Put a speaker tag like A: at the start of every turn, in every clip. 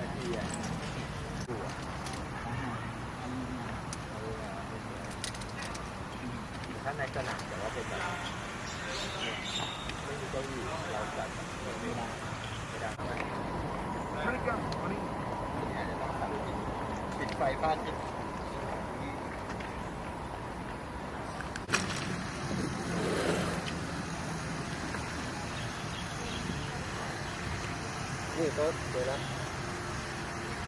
A: นาทีอะข้างในสนามแต่ว่าเป็นแบบไม่มีเก้าอี้เราจัดไม่ได้ไม่ได้ปิดไฟบ้านปิดนี่ก็เดี๋ยวนะ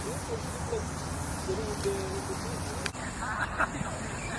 B: ハハハハ!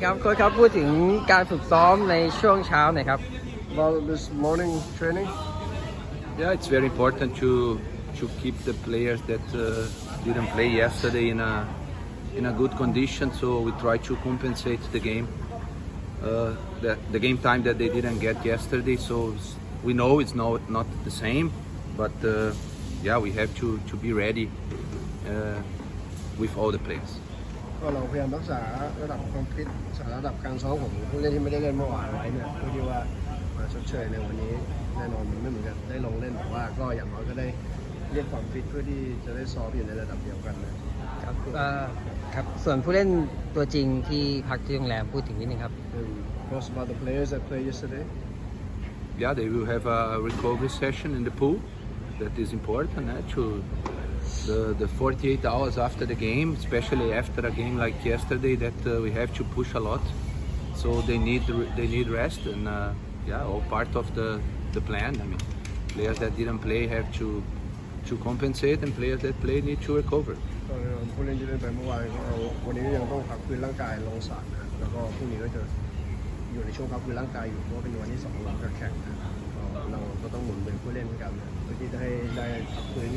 B: คครับโค้ชครับพูดถึงการฝึกซ้อมในช่วงเช้าหน่อยครับ
C: About this morning training,
D: Yeah, it's very important to to keep the players that uh, didn't play yesterday in a in a good condition. So we try to compensate the game, uh, the, the game time that they didn't get yesterday. So it's- we know it's not not the same, but uh, yeah, we have to to be ready uh, with all the players.
C: ก็เราพยายามรักษาระดับความฟิตรักษาระดับการซ้อมของผู้เล่นที่ไม่ได้เล่นเมื่อวานไว้เนี่ยเพื่อที่ว่ามาชดเชยในวันนี้แน่นอนมันไม่เหมือนกันได้ลงเล่นแต่ว่าก็อย่างน้อยก็ได้เรียกความฟิตเพื่อที่จะได้ซ้อมอยู่ในระดับเดียวกันนะ
B: ครับเอ่อครับส่วนผู้เล่นตัวจริงที่พักที่โรงแรมพูดถึงนิดนึงครับ
C: And what's about the players that played yesterday?
D: Yeah, they will have a recovery session in the pool. That is important. Eh? To the, the 48 hours after the game, especially after a game like yesterday, that uh, we have to push a lot. So they need they need rest, and uh, yeah, all part of the the plan. I mean, players that didn't play have to to compensate, and players that play need to recover.
C: ก็แน่นอนผู้เล่นที่เล่นไปเมื่อวานก็วันนี้ก็ยังต้องพักฟื้นร่างกายลงสนามนะแล้วก็พรุ่งนี้ก็จะอยู่ในช่วงพักฟื้นร่างกายอยู่เพราะว่าเป็นวันที่สองหลังจากแข่งนะก็เราก็ต้องหมุนเป็นผู้เล่นกันนะเพื่อที่จะให้ได้พักฟื้น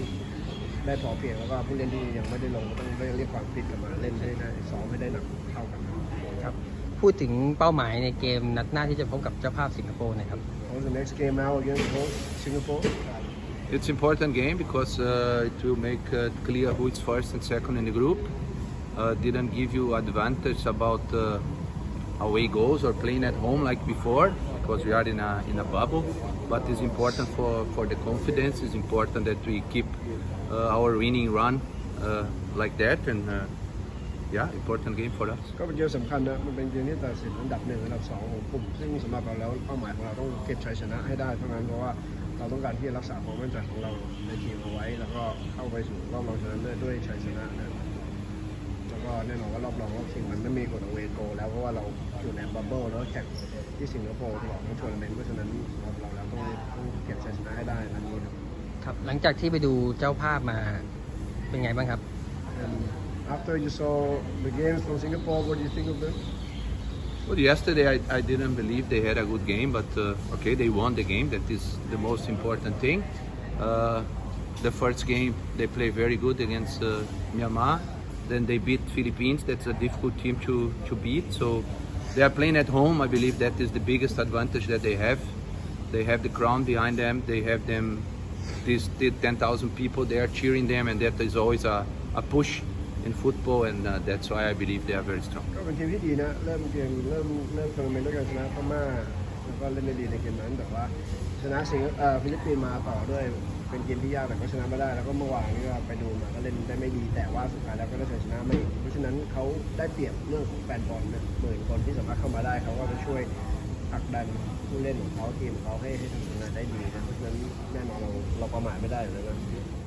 C: ได้พอเพียงแล้วก็ผู้เล่นที่ยังไม่ได้ลงก็ต้องได้เรียกความฟิตกลับมาเล่นให้ได้ซ้อมให้ได้หนักเท่ากันนะครับ
B: พูดถึงเป้าหมายในเกมนัดหน้าที่จะพบกับเจ้าภาพสิงคโปร์หนะครับ
C: How's the next game now against both Singapore?
D: It's important game because uh, it will make uh, clear who is first and second in the group. Uh, didn't give you advantage about uh, away goals or playing at home like before because we are in a in a bubble. But it's important for, for the confidence. It's important that we keep uh, our winning run uh, like that and uh, yeah, important game for us.
C: ก็เป็นเกมสำคัญนะ มันเป็นเกมที่ตัดสินอันดับหนึ่งอันดับสองของกลุ่ม ซึ่งสำหรับเราแล้วเป้าหมายของเราต้องเก็บชัยชนะให้ได้เท่านั้นเพราะว่าเราต้องการที่จะรักษาความมั่นใจของเราในทีมเอาไว้ แล้วก็เข้าไปสู่รอบรองชนะเลิศด้วยชัยชนะนะแล้วก็แน่นอนว่ารอบรองรอบชิงมันไม่มีกฎอ เวโกแล้วเพราะว่าเราอยู่ในบับเบิ้ลแล้วแข่งที่สิงคโปร์ตลอดทั้งทัวร์นาเมนต์เพราะฉะนั้นสำหรับเราแล้วต้องต้องเก็บชัยชนะให้ได้นัดนี้ครับ
B: ครับหลังจากที่ไปดูเจ้าภาพมาเป็นไงบ้างครับ
C: And after you saw the games from Singapore, what do you think of them?
D: Well, yesterday I, I didn't believe they had a good game, but uh, okay, they won the game. That is the most important thing. Uh, the first game they play very good against uh, Myanmar. Then they beat Philippines. That's a difficult team to, to beat. So they are playing at home. I believe that is the biggest advantage that they have. They have the crowd behind them. They have them, these 10,000 people there cheering them, and that is always a, a push in football, and uh, that's why I believe they are very strong.
C: ก็เป็นทีมที่ดีนะ เริ่มเกมเริ่มเริ่มทัวร์นาเมนต์ด้วยการชนะพม่าแล้วก็เล่นได้ดีในเกมนั้น แต่ว่าชนะสิงคเอ่อฟิลิปปินส์มาต่อด้วย เป็นเกมที่ยากแต่ก็ชนะมาได้ แล้วก็เมื่อวานนี่ก็ไปดูมาก็เล่นได้ไม่ดีแต่ว่าสุดท้ายแล้วก็ได้ชัยชนะมาอีกเพราะฉะนั้นเขาได้เปรียบเรื่องของแฟนบอลนะหมื่นคนที่สามารถเข้ามาได้เขาก็จะช่วยผลักดันผู้เล่นของเขาทีมของเขาให้ให้ทำผลงานได้ดีนะเพราะฉะนั้นแน่นอนเราเราประมาทไม่ได้อยู่แล้วนะ